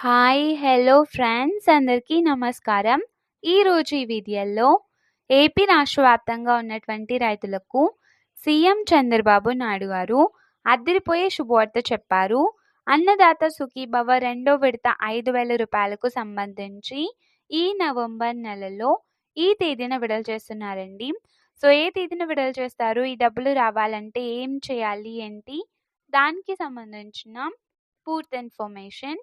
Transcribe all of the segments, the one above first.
Hi hello friends అందరికీ నమస్కారం. ఈరోజు ఈ వీడియోలో ఏపీ రాష్ట్ర వ్యాప్తంగా ఉన్నటువంటి రైతులకు సీఎం చంద్రబాబు నాయుడు గారు అద్దరిపోయే శుభవార్త చెప్పారు. అన్నదాత సుఖీభవ రెండో విడత ఐదు వేల రూపాయలకు సంబంధించి ఈ నవంబర్ నెలలో ఈ తేదీన విడుదల చేస్తున్నారండి. సో ఏ తేదీన విడుదల చేస్తారు? ఈ డబ్బులు రావాలంటే ఏం చేయాలి ఏంటి? దానికి సంబంధించిన పూర్తి ఇన్ఫర్మేషన్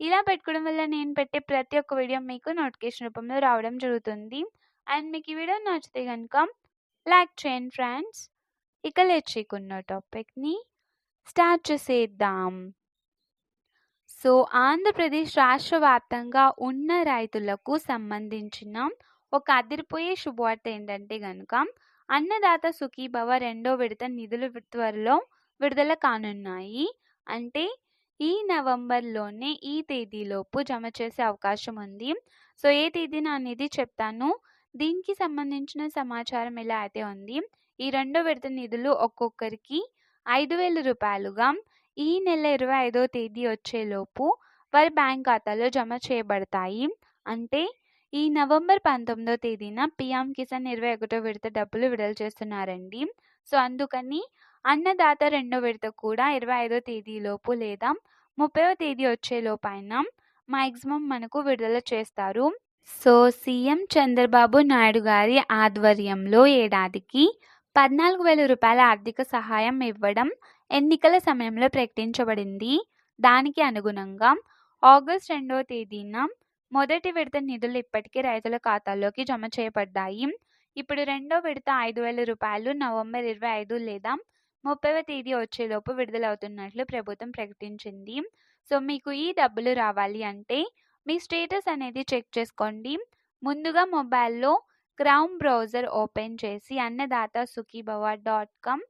ఇలా పెట్టుకోవడం వల్ల నేను పెట్టే ప్రతి ఒక్క వీడియో మీకు నోటిఫికేషన్ రూపంలో రావడం జరుగుతుంది. అండ్ మీకు ఈ వీడియో నచ్చితే కనుక లైక్ చేయండి ఫ్రెండ్స్. ఇక లేట్ చేయకున్న టాపిక్ని స్టార్ట్ చేసేద్దాం. సో ఆంధ్రప్రదేశ్ రాష్ట్ర వ్యాప్తంగా ఉన్న రైతులకు సంబంధించిన ఒక అదిరిపోయే శుభవార్త ఏంటంటే కనుక అన్నదాత సుఖీభవ రెండో విడత నిధులు త్వరలో విడుదల కానున్నాయి. అంటే ఈ నవంబర్లోనే ఈ తేదీలోపు జమ చేసే అవకాశం ఉంది. సో ఏ తేదీన అనేది చెప్తాను. దీనికి సంబంధించిన సమాచారం ఎలా అయితే ఉంది. ఈ రెండో విడత నిధులు ఒక్కొక్కరికి ఐదు వేల రూపాయలుగా ఈ నెల ఇరవై ఐదో తేదీ వచ్చేలోపు వారి బ్యాంక్ ఖాతాలో జమ చేయబడతాయి. అంటే ఈ నవంబర్ పంతొమ్మిదో తేదీన పిఎం కిసాన్ ఇరవై ఒకటో విడత డబ్బులు విడుదల చేస్తున్నారండి. సో అందుకని అన్నదాత రెండో విడత కూడా ఇరవై ఐదో తేదీలోపు లేదా ముప్పైవ తేదీ వచ్చేలోపైన మ్యాక్సిమం మనకు విడుదల చేస్తారు. సో సీఎం చంద్రబాబు నాయుడు గారి ఆధ్వర్యంలో ఏడాదికి పద్నాలుగు వేల రూపాయల ఆర్థిక సహాయం ఇవ్వడం ఎన్నికల సమయంలో ప్రకటించబడింది. దానికి అనుగుణంగా ఆగస్ట్ రెండవ తేదీన మొదటి విడత నిధులు ఇప్పటికే రైతుల ఖాతాల్లోకి జమ చేయబడ్డాయి. ఇప్పుడు రెండో విడత ఐదు వేల రూపాయలు నవంబర్ ఇరవై ఐదు లేదా ముప్పైవ తేదీ వచ్చేలోపు విడుదలవుతున్నట్లు ప్రభుత్వం ప్రకటించింది. సో మీకు ఈ డబ్బులు రావాలి అంటే మీ స్టేటస్ అనేది చెక్ చేసుకోండి. ముందుగా మొబైల్లో క్రౌమ్ బ్రౌజర్ ఓపెన్ చేసి అన్నదాత సుఖీభవ డాట్ కామ్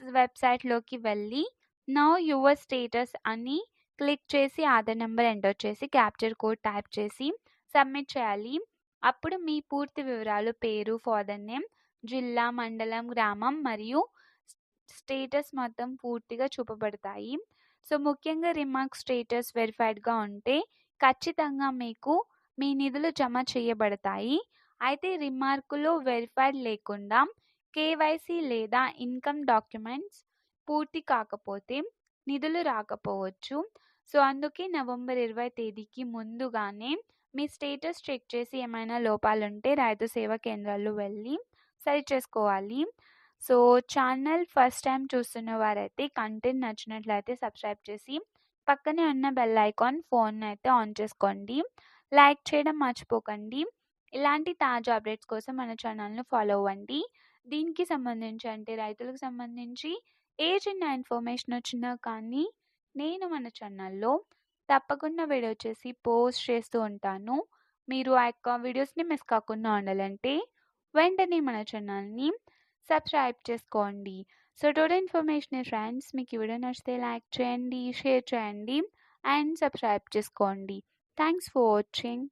వెబ్సైట్లోకి వెళ్ళి నౌ యువర్ స్టేటస్ అని క్లిక్ చేసి ఆధార్ నెంబర్ ఎంటర్ చేసి క్యాప్చర్ కోడ్ టైప్ చేసి సబ్మిట్ చేయాలి. అప్పుడు మీ పూర్తి వివరాలు పేరు ఫాదర్ నేమ్ జిల్లా మండలం గ్రామం మరియు స్టేటస్ మొత్తం పూర్తిగా చూపబడతాయి. సో ముఖ్యంగా రిమార్క్ స్టేటస్ వెరిఫైడ్గా ఉంటే ఖచ్చితంగా మీకు మీ నిధులు జమ చేయబడతాయి. అయితే రిమార్కులో వెరిఫైడ్ లేకుండా కేవైసీ లేదా ఇన్కమ్ డాక్యుమెంట్స్ పూర్తి కాకపోతే నిధులు రాకపోవచ్చు. సో అందుకే నవంబర్ ఇరవై తేదీకి ముందుగానే మీ స్టేటస్ చెక్ చేసి ఏమైనా లోపాలుంటే రైతు సేవా కేంద్రాల్లో వెళ్ళి సరి చేసుకోవాలి. సో ఛానల్ ఫస్ట్ టైం చూస్తున్న వారైతే కంటెంట్ నచ్చినట్లయితే సబ్స్క్రైబ్ చేసి పక్కనే ఉన్న బెల్ ఐకాన్ ఫోన్ అయితే ఆన్ చేసుకోండి. లైక్ చేయడం మర్చిపోకండి. ఇలాంటి తాజా అప్డేట్స్ కోసం మన ఛానల్ను ఫాలో అవ్వండి. దీనికి సంబంధించి అంటే రైతులకు సంబంధించి ఏ చిన్న ఇన్ఫర్మేషన్ వచ్చినా కానీ నేను మన ఛానల్లో తప్పకుండా వీడియో చేసి పోస్ట్ చేస్తూ ఉంటాను. మీరు ఆ యొక్క వీడియోస్ని మిస్ కాకుండా ఉండాలంటే వెంటనే మన ఛానల్ని subscribe Discondi. So total information is friends, make you don't forget nashte like trendy, share trendy and subscribe Discondi. Thanks for watching.